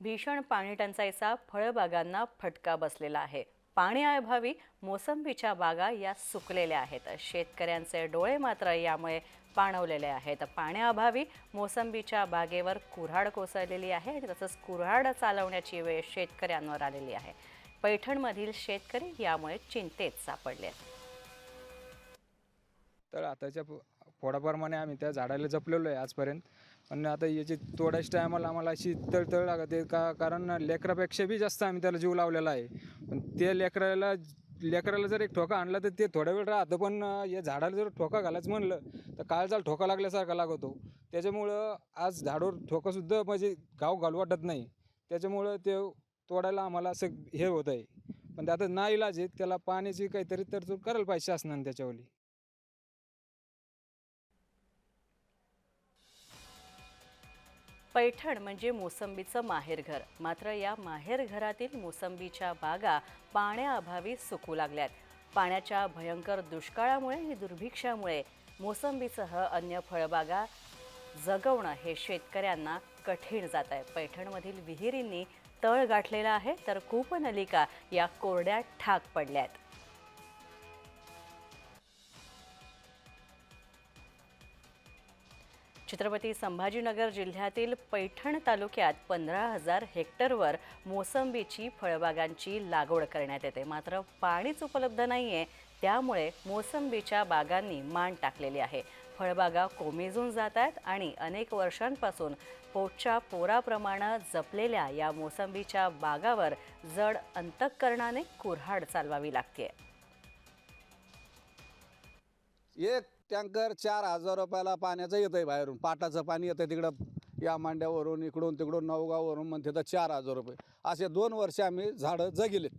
भीषण पाणी टंचाईचा फळबागांना फटका बसलेला आहे. पाण्याअभावी मोसंबीच्या बागा या सुकलेल्या आहेत. शेतकऱ्यांचे डोळे मात्र यामुळे पाणवलेले आहेत. पाण्याअभावी मोसंबीच्या बागेवर कुऱ्हाड कोसळलेली आहे आणि तसंच कुऱ्हाड चालवण्याची वेळ शेतकऱ्यांवर आलेली आहे. पैठणमधील शेतकरी यामुळे चिंतेत सापडले आहेत. तर आताच्या फोडाप्रमाणे आम्ही त्या झाडाला जपलेलो आहे आजपर्यंत. पण आता याची तोडायच्या टायमाला आम्हाला अशी तळतळ लागत आहे. का कारण लेकरापेक्षा बी जास्त आम्ही त्याला जीव लावलेला आहे. पण त्या लेकराला लेकराला जर एक ठोका आणला तर ते थोडा वेळ राहतं. पण या झाडाला जर ठोका घालायचं म्हणलं तर काळजाला ठोका लागल्यासारखा लागतो. त्याच्यामुळं आज झाडावर ठोकासुद्धा म्हणजे गाव घालू वाटत नाही. त्याच्यामुळं ते तोडायला आम्हाला असं हे होत आहे पण आता ना इलाज आहे त्याला पाण्याची काहीतरी तरतूद करायला पाहिजे शासनाने त्याच्यावली पैठण म्हणजे मोसंबीचं माहेरघर मात्र या माहेरघरातील मोसंबीच्या बागा पाण्याअभावी सुकू लागल्यात. पाण्याच्या भयंकर दुष्काळामुळे आणि दुर्भिक्षामुळे मोसंबीसह अन्य फळबागा जगवणं हे शेतकऱ्यांना कठीण जात आहे. पैठणमधील विहिरींनी तळ गाठलेला आहे तर कूपनलिका या कोरड्या ठाक पडल्या छत्रपती संभाजीनगर जिल्ह्यातील पैठण तालुक्यात पंधरा हजार हेक्टरवर मोसंबीची फळबागांची लागवड करण्यात येते. मात्र पाणीच उपलब्ध नाही आहे त्यामुळे मोसंबीच्या बागांनी मान टाकलेली आहे. फळबागा कोमेजून जात आहेत आणि अनेक वर्षांपासून पोटच्या पोराप्रमाणे जपलेल्या या मोसंबीच्या बागावर जड अंतःकरणाने कुऱ्हाड चालवावी लागते एक टँकर चार हजार रुपयाला पाण्याचं येतं आहे बाहेरून. पाटाचं पाणी येतं तिकडं. या मांड्यावरून इकडून तिकडून नवगाववरून म्हणते तर चार हजार रुपये. असे दोन वर्ष आम्ही झाडं जगिलेत.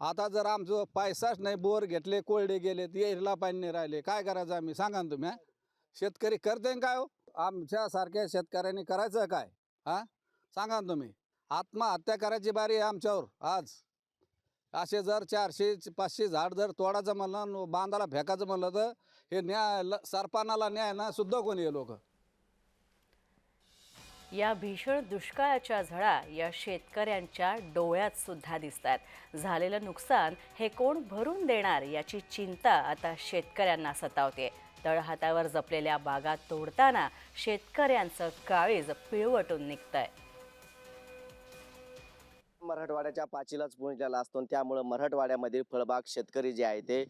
आता जर आमचं पैसाच नाही बोर घेतले कोरडे गेलेत येरला पाणी नाही राहिले. काय करायचं आम्ही? सांगा ना तुम्ही शेतकरी करते काय हो? आमच्यासारख्या शेतकऱ्यांनी करायचं काय? हां? सांगा ना तुम्ही. आत्महत्या करायची बारी आहे आमच्यावर आज. असे जर चारशे पाचशे झाड जर तोडायचं म्हणलं बांधाला फेकायचं म्हणलं तर हे न्याय सरपानाला न्याय ना सुद्धा कोणी हे लोक? या भीषण दुष्काळाच्या झळा या शेतकऱ्यांच्या डोळ्यात सुद्धा दिसतात झालेलं नुकसान हे कोण भरून देणार याची चिंता आता शेतकऱ्यांना सतावते तळहातावर जपलेल्या बागा तोडताना शेतकऱ्यांचं काळीज पिळवटून निघतंय. मराठवाड्याच्या पाचीलाच पोहोचलेला असतो. त्यामुळं मराठवाड्यामधील फळबाग शेतकरी जे आहे ते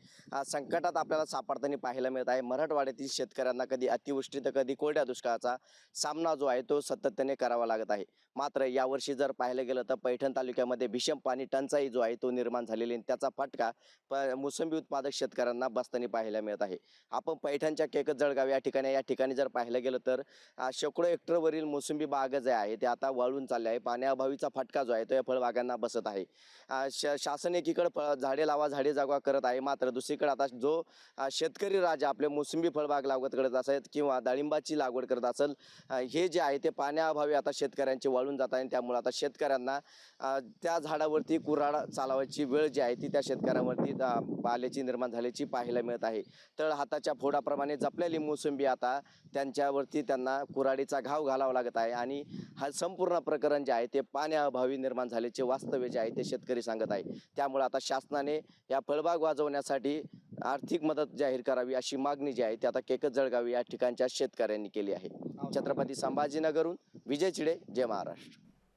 संकटात आपल्याला सापडताना पाहायला मिळत आहे. मराठवाड्यातील शेतकऱ्यांना कधी अतिवृष्टी तर कधी कोरड्या दुष्काळाचा सामना जो आहे तो सातत्याने करावा लागत आहे. मात्र यावर्षी जर पाहायला गेलं तर पैठण तालुक्यामध्ये भीषण पाणी टंचाई जो आहे तो निर्माण झालेली आणि त्याचा फटका प मोसंबी उत्पादक शेतकऱ्यांना बसताना पाहायला मिळत आहे. आपण पैठणच्या केकत जळगाव या ठिकाणी या ठिकाणी जर पाहायला गेलं तर शेकडो हेक्टरवरील मोसंबी बाग जे आहे ते आता वाळून चालले आहे. पाण्याअभावीचा फटका जो आहे तो या फळबागांना बसत आहे. श शासन एकीकडे फळ झाडे लावा झाडे जागवा करत आहे. मात्र दुसरीकडे आता जो शेतकरी राजा आपले मोसंबी फळबाग लागवड करत असेल किंवा डाळिंबाची लागवड करत असेल हे जे आहे ते पाण्याअभावी आता शेतकऱ्यांचे वाळून जात आहे आणि त्यामुळे आता शेतकऱ्यांना त्या झाडावरती कुऱ्हाड चालवायची वेळ जी आहे ती त्या शेतकऱ्यांवरती आल्याची निर्माण झाल्याची पाहायला मिळत आहे. तळ हाताच्या फोडाप्रमाणे जपलेली मोसंबी आता त्यांच्यावरती त्यांना कुऱ्हाडीचा घाव घालावा लागत आहे आणि हा संपूर्ण प्रकरण जे आहे ते पाण्याअभावी निर्माण झाल्याची वास्तव्य जे आहे ते शेतकरी सांगत आहे. त्यामुळे आता शासनाने या फळबाग वाजवण्यासाठी आर्थिक मदत जाहीर करावी अशी मागणी जी आहे ती आता केकत जळगावी या ठिकाणच्या शेतकऱ्यांनी केली आहे. छत्रपती संभाजीनगरहून विजय चिडे जय महाराष्ट्र.